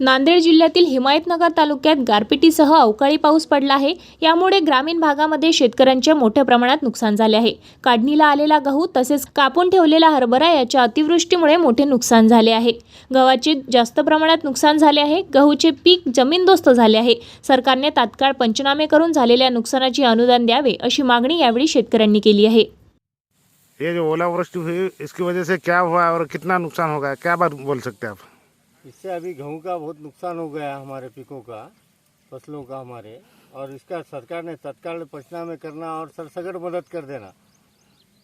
नांदेड जिल्ह्यातील हिमायतनगर तालुक्यात गारपिटीसह अवकाळी पाऊस पडला आहे. यामुळे ग्रामीण भागामध्ये शेतकऱ्यांचे मोठ्या प्रमाणात नुकसान झाले आहे. काढणीला आलेला गहू तसेच कापून ठेवलेला हरभरा याच्या अतिवृष्टीमुळे मोठे नुकसान झाले आहे. गव्हाचे जास्त प्रमाणात नुकसान झाले आहे. गहूचे पीक जमीनदोस्त झाले आहे. सरकारने तात्काळ पंचनामे करून झालेल्या नुकसानाची अनुदान द्यावे अशी मागणी यावेळी शेतकऱ्यांनी केली आहे. ये जो ओलावृष्टि हुई इसकी वजह से क्या हुआ और कितना नुकसान होगा क्या बात बोल सकते हैं आप? इससे अभी गेहूँ का बहुत नुकसान हो गया हमारे पिकों का, फ़सलों का हमारे। और इसका सरकार ने तत्काल पचना में करना और सरसगट मदद कर देना,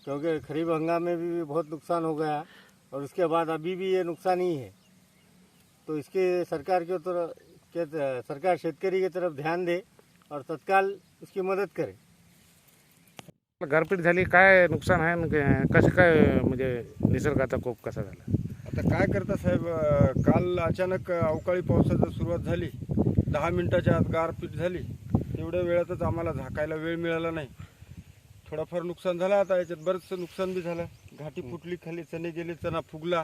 क्योंकि खरीफ हंगाम में भी बहुत नुकसान हो गया और उसके बाद अभी भी ये नुकसान ही है। तो इसके सरकार के तरफ़, के, सरकार शेतकरी की तरफ़ ध्यान दे और तत्काल उसकी मदद करे। गारपीट झाली, काय नुकसान आहे? कसं काय, म्हणजे निसर्गाचा कोप कसा झाला? आता काय करता साहेब काल अचानक अवकाळी पावसाची सुरुवात झाली. दहा मिनिटाच्या आत गारपीट झाली. तेवढ्या वेळातच आम्हाला झाकायला वेळ मिळाला नाही. थोडाफार नुकसान झालं आता याच्यात बरंचसं नुकसान बी झालं. घाटी फुटली खाली चणे गेले चणा फुगला.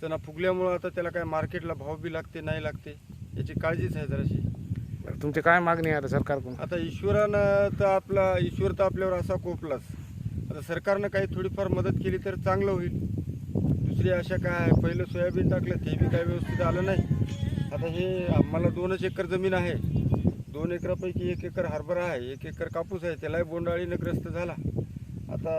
चणा फुगल्यामुळं आता त्याला काय मार्केटला भाव बी लागते नाही लागते याची काळजीच आहे जराशी. तुमची काय मागणी आहे आता सरकारकडून? आता ईश्वरानं तर आपला ईश्वर तर आपल्यावर असा कोपलाच. आता सरकारनं काही थोडीफार मदत केली तर चांगलं होईल. दुसरी अशा काय आहे पहिलं सोयाबीन टाकलं ते बी काय व्यवस्थित आलं नाही. आता हे आम्हाला दोनच एकर जमीन आहे. दोन एकरापैकी एक एकर हरभरा आहे एक एकर कापूस आहे त्यालाही बोंडाळीनं ग्रस्त झाला. आता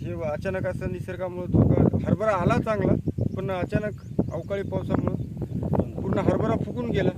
हे अचानक असं निसर्गामुळं धोका हरभरा आला चांगला पण अचानक अवकाळी पावसामुळं पूर्ण हरभरा फुकून गेला.